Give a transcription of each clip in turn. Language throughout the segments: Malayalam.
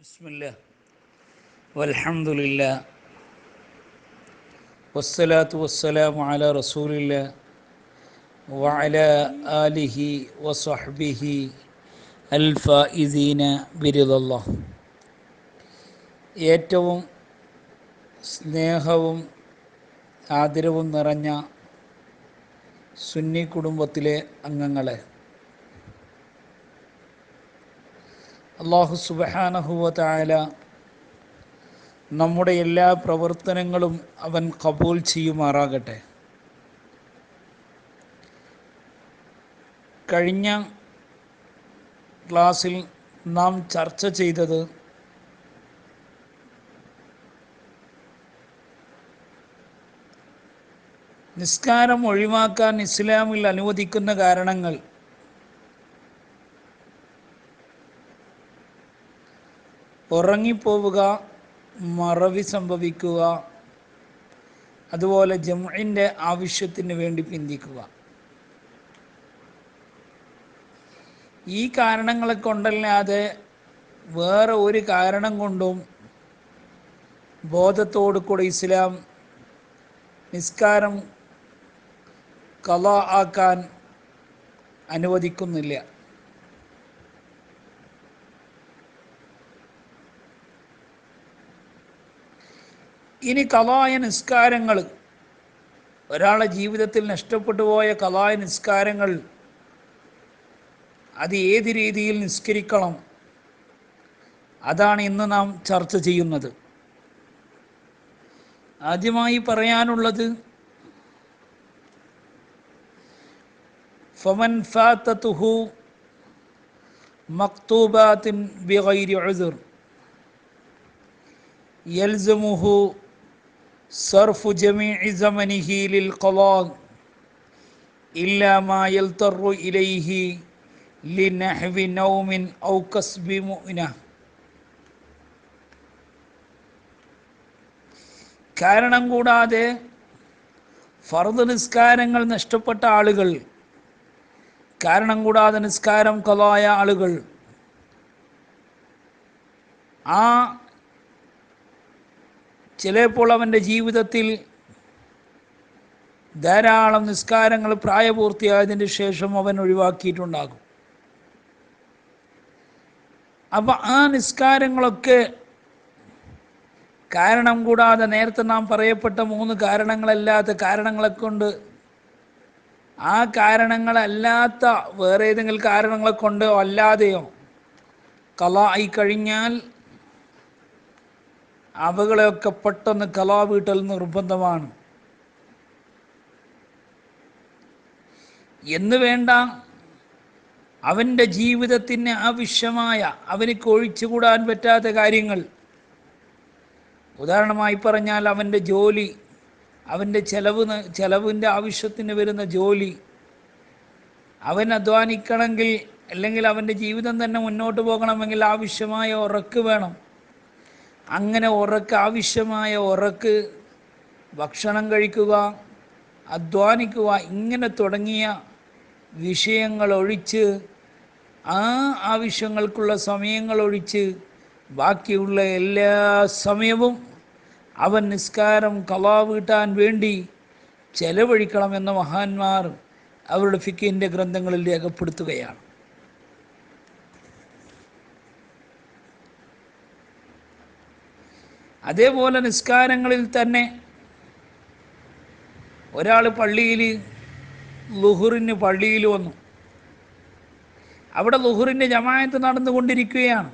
بسم الله والحمد لله والصلاة والسلام على رسول الله وعلى آله وصحبه الفائزين برضا الله ഏറ്റവും സ്നേഹവും ആദരവും നിറഞ്ഞ സുന്നി കുടുംബത്തിലെ അംഗങ്ങളെ അള്ളാഹു സുബഹാനഹുവ തായാല നമ്മുടെ എല്ലാ പ്രവർത്തനങ്ങളും അവൻ കബൂൽ ചെയ്യുമാറാകട്ടെ. കഴിഞ്ഞ ക്ലാസ്സിൽ നാം ചർച്ച ചെയ്തത് നിസ്കാരം ഒഴിവാക്കാൻ ഇസ്ലാമിൽ അനുവദിക്കുന്ന കാരണങ്ങൾ. ഉറങ്ങിപ്പോവുക മറവി സംഭവിക്കുക അതുപോലെ ജമുഇന്റെ ആവശ്യത്തിന് വേണ്ടി പിന്തിക്കുക. ഈ കാരണങ്ങളെ കൊണ്ടല്ലാതെ വേറെ ഒരു കാരണം കൊണ്ടും ബോധത്തോടു കൂടെ ഇസ്ലാം നിസ്കാരം കല ആക്കാൻ അനുവദിക്കുന്നില്ല. ഇനി കലായ നിസ്കാരങ്ങൾ ഒരാളെ ജീവിതത്തിൽ നഷ്ടപ്പെട്ടു പോയ കലായ നിസ്കാരങ്ങൾ അത് ഏത് രീതിയിൽ നിസ്കരിക്കണം? അതാണ് ഇന്ന് നാം ചർച്ച ചെയ്യുന്നത്. ആദ്യമായി പറയാനുള്ളത് ഫമൻ ഫാത്തത്തുഹു മക്തൂബാത്തിൻ ബിഗൈരി ഉസ്ർ യൽസമുഹു صرف جميع زمنه للقضاء إلا ما يلتر إليه لنحو نوم أو كسب مؤنة കാരണം കൂടാതെ ഫർദ് നിസ്കാരങ്ങൾ നഷ്ടപ്പെട്ട ആളുകൾ കാരണം കൂടാതെ നിസ്കാരം കൊലായ ആളുകൾ ആ ചിലപ്പോൾ അവന്റെ ജീവിതത്തിൽ ധാരാളം നിസ്കാരങ്ങൾ പ്രായപൂർത്തിയായതിന് ശേഷം അവൻ ഒഴിവാക്കിയിട്ടുണ്ടാകും. അപ്പം ആ നിസ്കാരങ്ങളൊക്കെ കാരണം കൂടാതെ നേരത്തെ നാം പറയപ്പെട്ട മൂന്ന് കാരണങ്ങളല്ലാത്ത കാരണങ്ങളെ കൊണ്ട് ആ കാരണങ്ങളല്ലാത്ത വേറെ ഏതെങ്കിലും കാരണങ്ങളെ കൊണ്ടോ അല്ലാതെയോ കല ആയി കഴിഞ്ഞാൽ അവകളെയൊക്കെ പെട്ടെന്ന് കലാ വീട്ടൽ നിർബന്ധമാണ്. എന്ന് വേണ്ട അവന്റെ ജീവിതത്തിന് ആവശ്യമായ അവനിക്ക് ഒഴിച്ചുകൂടാൻ പറ്റാത്ത കാര്യങ്ങൾ. ഉദാഹരണമായി പറഞ്ഞാൽ അവന്റെ ജോലി അവന്റെ ചെലവ് ചെലവിന്റെ ആവശ്യത്തിന് വരുന്ന ജോലി. അവൻ അധ്വാനിക്കണമെങ്കിൽ അല്ലെങ്കിൽ അവന്റെ ജീവിതം തന്നെ മുന്നോട്ട് പോകണമെങ്കിൽ ആവശ്യമായ ഉറക്ക് വേണം. അങ്ങനെ ഉറക്ക് ആവശ്യമായ ഉറക്ക് ഭക്ഷണം കഴിക്കുക അധ്വാനിക്കുക ഇങ്ങനെ തുടങ്ങിയ വിഷയങ്ങൾ ഒഴിച്ച് ആ ആവശ്യങ്ങൾക്കുള്ള സമയങ്ങൾ ഒഴിച്ച് ബാക്കിയുള്ള എല്ലാ സമയവും അവൻ നിസ്കാരം കലാ വീട്ടാൻ വേണ്ടി ചെലവഴിക്കണമെന്ന മഹാന്മാർ അവരുടെ ഫിക്കിന്റെ ഗ്രന്ഥങ്ങളിൽ രേഖപ്പെടുത്തുകയാണ്. അതേപോലെ നിസ്കാരങ്ങളിൽ തന്നെ ഒരാൾ പള്ളിയിൽ ലുഹുറിന് പള്ളിയിൽ വന്നു. അവിടെ ലുഹുറിന്റെ ജമായത്ത് നടന്നുകൊണ്ടിരിക്കുകയാണ്.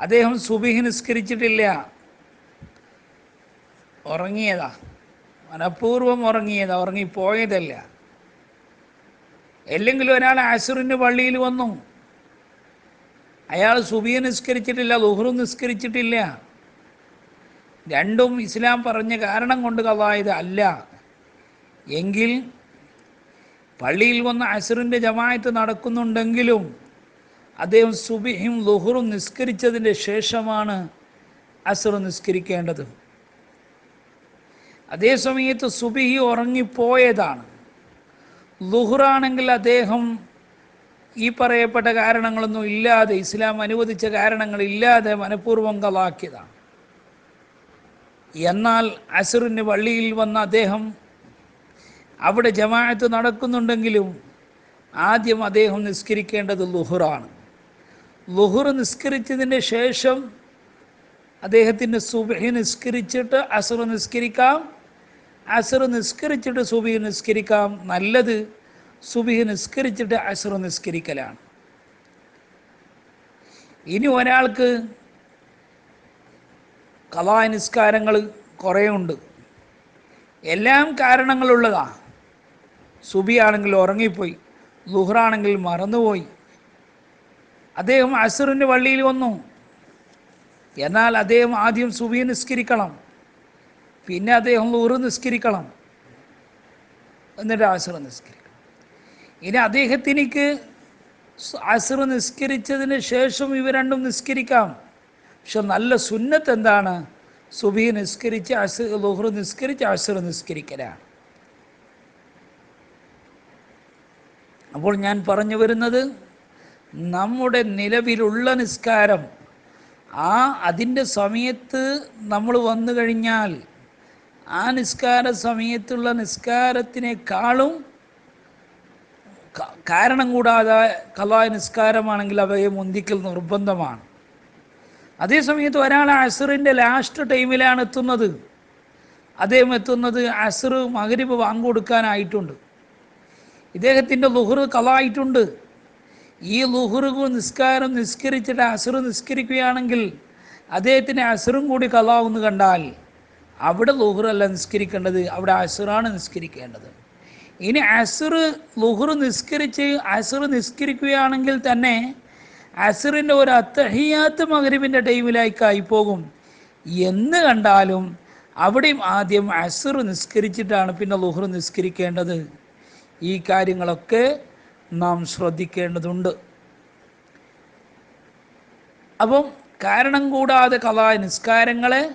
അദ്ദേഹം സുബിഹി നിസ്കരിച്ചിട്ടില്ല. ഉറങ്ങിയതാ. മനഃപൂർവം ഉറങ്ങിയതാ. ഉറങ്ങിപ്പോയതല്ല. അല്ലെങ്കിൽ ഒരാൾ അസുറിന് പള്ളിയിൽ വന്നു. അയാൾ സുബിയ നിസ്കരിച്ചിട്ടില്ല ലുഹുറും നിസ്കരിച്ചിട്ടില്ല. രണ്ടും ഇസ്ലാം പറഞ്ഞ കാരണം കൊണ്ട് കഥായത് അല്ല. എങ്കിൽ പള്ളിയിൽ വന്ന അസറിന്റെ ജമായത്ത് നടക്കുന്നുണ്ടെങ്കിലും അദ്ദേഹം സുബിഹിം ലുഹുറും നിസ്കരിച്ചതിന്റെ ശേഷമാണ് അസർ നിസ്കരിക്കേണ്ടത്. അതേ സമയത്ത് സുബിഹി ഉറങ്ങിപ്പോയതാണ്. ലുഹുറാണെങ്കിൽ അദ്ദേഹം ഈ പറയപ്പെട്ട കാരണങ്ങളൊന്നും ഇല്ലാതെ ഇസ്ലാം അനുവദിച്ച കാരണങ്ങളില്ലാതെ മനഃപൂർവം കലാക്കിയതാണ്. എന്നാൽ അസുറിന് വള്ളിയിൽ വന്ന അദ്ദേഹം അവിടെ ജമാഅത്ത് നടക്കുന്നുണ്ടെങ്കിലും ആദ്യം അദ്ദേഹം നിസ്കരിക്കേണ്ടത് ലുഹുറാണ്. ലുഹുർ നിസ്കരിച്ചതിന് ശേഷം അദ്ദേഹത്തിന്റെ സുബഹി നിസ്കരിച്ചിട്ട് അസർ നിസ്കരിക്കാം. അസർ നിസ്കരിച്ചിട്ട് സുബഹി നിസ്കരിക്കാം. നല്ലത് സുബഹി നിസ്കരിച്ചിട്ട് അസർ നിസ്കരിക്കലാണ്. ഇനി ഒരാൾക്ക് കലാ നിസ്കാരങ്ങൾ കുറേ ഉണ്ട് എല്ലാം കാരണങ്ങളുള്ളതാ. സുബിയാണെങ്കിൽ ഉറങ്ങിപ്പോയി. ലുഹറാണെങ്കിൽ മറന്നുപോയി. അദ്ദേഹം അസറിന്റെ വള്ളിയിൽ വന്നു. എന്നാൽ അദ്ദേഹം ആദ്യം സുബി നിസ്കരിക്കണം. പിന്നെ അദ്ദേഹം ലുഹർ നിസ്കരിക്കണം. എന്നിട്ട് അസർ നിസ്കരിക്കണം. ഇനി അദ്ദേഹത്തിനിക്ക് അസർ നിസ്കരിച്ചതിന് ശേഷം ഇവ രണ്ടും നിസ്കരിക്കാം. പക്ഷെ നല്ല സുന്നത്ത് എന്താണ്? സുബി നിസ്കരിച്ച് അസ് ലുഹർ നിസ്കരിച്ച് അസുർ നിസ്കരിക്കലാണ് അപ്പോൾ ഞാൻ പറഞ്ഞു വരുന്നത് നമ്മുടെ നിലവിലുള്ള നിസ്കാരം ആ അതിന്റെ സമയത്ത് നമ്മൾ വന്നു കഴിഞ്ഞാൽ ആ നിസ്കാര സമയത്തുള്ള നിസ്കാരത്തിനേക്കാളും കാരണം കൂടാതെ കലാ നിസ്കാരമാണെങ്കിൽ അവയെ മുന്തിക്കൽ നിർബന്ധമാണ്. അതേ സമയത്ത് ഒരാൾ അസറിന്റെ ലാസ്റ്റ് ടൈമിലാണ് എത്തുന്നത്. അദ്ദേഹം എത്തുന്നത് അസർ മകരിബ് വാങ്ങുകൊടുക്കാനായിട്ടുണ്ട് ഇദ്ദേഹത്തിന്റെ ലുഹർ കളായിട്ടുണ്ട് ഈ ലുഹർ നിസ്കാരം നിസ്കരിച്ചിട്ട് അസർ നിസ്കരിക്കുകയാണെങ്കിൽ അദ്ദേഹത്തിന് അസറും കൂടി കലാവെന്ന് കണ്ടാൽ അവിടെ ലുഹറല്ല നിസ്കരിക്കേണ്ടത് അവിടെ അസറാണ് നിസ്കരിക്കേണ്ടത്. ഇനി അസർ ലുഹർ നിസ്കരിച്ച് അസർ നിസ്കരിക്കുകയാണെങ്കിൽ തന്നെ അസറിന്റെ ഒരു അത്തഹിയാത്ത് മകരീബിന്റെ ടൈമിലേക്കായി പോകും. എന്ന് കണ്ടാലും അവിടെയും ആദ്യം അസർ നിസ്കരിച്ചിട്ടാണ് പിന്നെ ലുഹർ നിസ്കരിക്കേണ്ടത്. ഈ കാര്യങ്ങളൊക്കെ നാം ശ്രദ്ധിക്കേണ്ടതുണ്ട്. അപ്പം കാരണം കൂടാതെ കലായ നിസ്കാരങ്ങളെ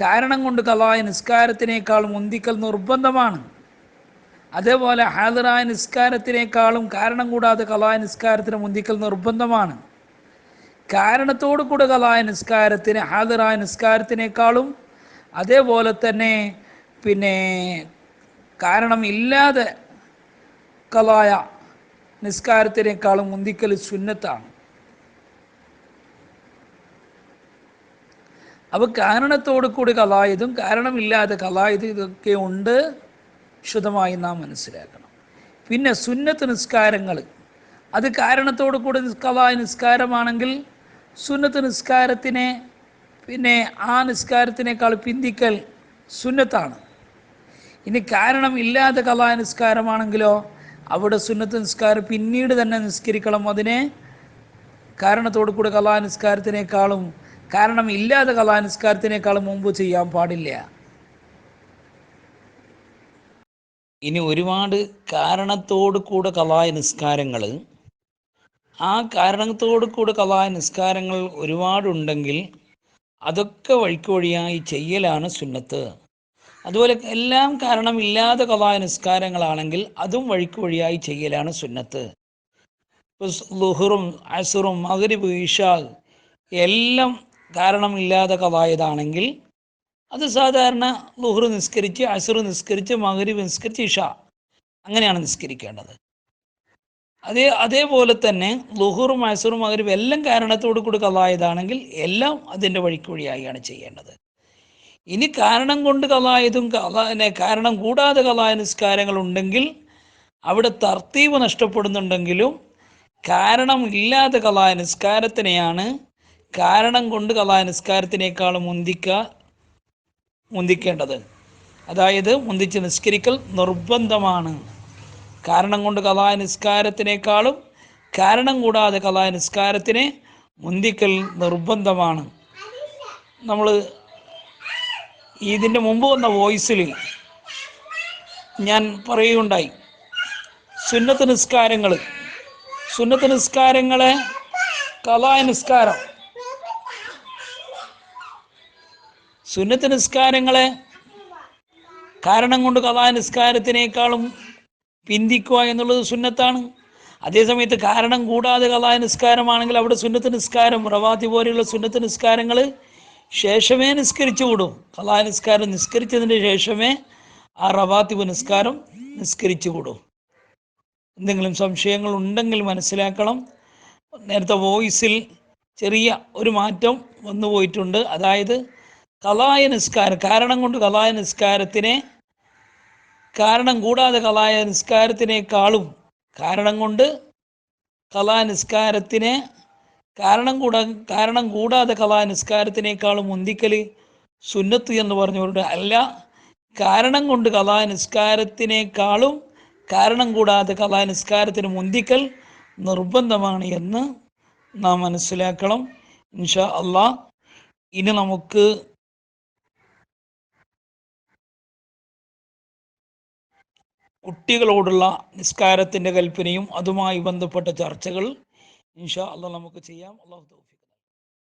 കാരണം കൊണ്ട് കലായ നിസ്കാരത്തിനേക്കാൾ മുന്തിക്കൽ നിർബന്ധമാണ്. അതേപോലെ ഹാജറായ നിസ്കാരത്തിനേക്കാളും കാരണം കൂടാതെ കലായ നിസ്കാരത്തിന് മുന്തിക്കൽ നിർബന്ധമാണ്. കാരണത്തോടു കൂടെ കലായ നിസ്കാരത്തിന് ഹാജറായ നിസ്കാരത്തിനേക്കാളും അതേപോലെ തന്നെ പിന്നെ കാരണം ഇല്ലാതെ കലായ നിസ്കാരത്തിനേക്കാളും മുന്തിക്കൽ സുന്നത്താണ്. അപ്പോൾ കാരണത്തോടു കൂടി കലായതും കാരണമില്ലാതെ കലായതും ഇതൊക്കെ ഉണ്ട്. വിശദമായി നാം മനസ്സിലാക്കണം. പിന്നെ സുന്നത്ത് നിസ്കാരങ്ങൾ അത് കാരണത്തോടു കൂടി നിസ്കഥായ നിസ്കാരമാണെങ്കിൽ സുന്നത്ത് നിസ്കാരത്തിനെ പിന്നെ ആ നിസ്കാരത്തിനേക്കാൾ പിന്തിക്കൽ സുന്നത്താണ്. ഇനി കാരണം ഇല്ലാതെ കലായ നിസ്കാരമാണെങ്കിലോ അവിടെ സുന്നത്ത് നിസ്കാരം പിന്നീട് തന്നെ നിസ്കരിക്കണം അതിനെ കാരണത്തോടു കൂടി കലാനിസ്കാരത്തിനേക്കാളും കാരണം ഇല്ലാതെ കലാനിസ്കാരത്തിനേക്കാളും മുമ്പ് ചെയ്യാൻ പാടില്ല. ഇനി ഒരുപാട് കാരണത്തോടു കൂടെ കലായ നിസ്കാരങ്ങൾ. ആ കാരണത്തോടു കൂടെ കലായ നിസ്കാരങ്ങൾ ഒരുപാടുണ്ടെങ്കിൽ അതൊക്കെ വഴിക്ക് വഴിയായി ചെയ്യലാണ് സുന്നത്ത്. അതുപോലെ എല്ലാം കാരണമില്ലാതെ കലായ നിസ്കാരങ്ങളാണെങ്കിൽ അതും വഴിക്ക് വഴിയായി ചെയ്യലാണ് സുന്നത്ത്. ഇപ്പോൾ ലുഹറും അസുറും മകരിബ് ഇഷാ എല്ലാം കാരണമില്ലാതെ കലായതാണെങ്കിൽ അത് സാധാരണ ലുഹർ നിസ്കരിച്ച് അസുർ നിസ്കരിച്ച് മകരിബ് നിസ്കരിച്ച് ഇഷ. അങ്ങനെയാണ് നിസ്കരിക്കേണ്ടത്. അതേ അതേപോലെ തന്നെ ലുഹറും അസുറും മകരിബ് എല്ലാം കാരണത്തോട് കൂടി കലായതാണെങ്കിൽ എല്ലാം അതിന്റെ വഴിക്ക് വഴിയായാണ് ചെയ്യേണ്ടത്. ഇനി കാരണം കൊണ്ട് കലായതും കലാ കാരണം കൂടാതെ കലായ നിസ്കാരങ്ങൾ ഉണ്ടെങ്കിൽ അവിടെ തർത്തീവ് നഷ്ടപ്പെടുന്നുണ്ടെങ്കിലും കാരണം ഇല്ലാതെ കലായ നിസ്കാരത്തിനെയാണ് കാരണം കൊണ്ട് കലായ നിസ്കാരത്തിനേക്കാൾ മുന്തിക്ക മുന്തിക്കേണ്ടത്. അതായത് മുന്തിച്ച് നിസ്കരിക്കൽ നിർബന്ധമാണ്. കാരണം കൊണ്ട് കലായ നിസ്കാരത്തിനേക്കാളും കാരണം കൂടാതെ കലായ നിസ്കാരത്തിനെ മുന്തിക്കൽ നിർബന്ധമാണ്. നമ്മൾ ഇതിന്റെ മുമ്പ് വന്ന വോയിസിൽ ഞാൻ പറയുകയുണ്ടായി. സുന്നത്ത് നിസ്കാരങ്ങൾ സുന്നത്ത് നിസ്കാരങ്ങളെ കലായ നിസ്കാരം സുന്നത്ത് നിസ്കാരങ്ങളെ കാരണം കൊണ്ട് കഥാ നിസ്കാരത്തിനേക്കാളും പിന്തിക്കുക എന്നുള്ളത് സുന്നത്താണ്. അതേസമയത്ത് കാരണം കൂടാതെ കഥാ നിസ്കാരമാണെങ്കിൽ അവിടെ സുന്നത്ത് നിസ്കാരം റവാത്തി പോലെയുള്ള സുന്നത്ത് നിസ്കാരങ്ങൾ ശേഷമേ നിസ്കരിച്ചു വിടും കഥാ നിസ്കാരം നിസ്കരിച്ചതിന് ശേഷമേ ആ റവാത്തിബ് നിസ്കാരം നിസ്കരിച്ചു വിടും എന്തെങ്കിലും സംശയങ്ങൾ ഉണ്ടെങ്കിൽ മനസ്സിലാക്കണം. നേരത്തെ വോയിസിൽ ചെറിയ ഒരു മാറ്റം വന്നു പോയിട്ടുണ്ട്. അതായത് കലായ നിസ്കാരം കാരണം കൊണ്ട് കലായ നിസ്കാരത്തിനെ കാരണം കൂടാതെ കലായ നിസ്കാരത്തിനേക്കാളും കാരണം കൊണ്ട് കലാ നിസ്കാരത്തിനെ കാരണം കൂടാ കാരണം കൂടാതെ കലാ നിസ്കാരത്തിനേക്കാളും മുന്തിക്കൽ സുന്നത്ത് എന്ന് പറഞ്ഞവരുടെ അല്ല. കാരണം കൊണ്ട് കലാ നിസ്കാരത്തിനേക്കാളും കാരണം കൂടാതെ കലാ നിസ്കാരത്തിന് മുന്തിക്കൽ നിർബന്ധമാണ് എന്ന് നാം മനസ്സിലാക്കണം. ഇൻഷാ അള്ളാ ഇനി നമുക്ക് കുട്ടികളോടുള്ള നിസ്കാരത്തിന്റെ കൽപ്പനയും അതുമായി ബന്ധപ്പെട്ട ചർച്ചകൾ ഇൻഷാ അള്ളാഹ് നമുക്ക് ചെയ്യാം. അള്ളാഹു തൗഫീഖ്.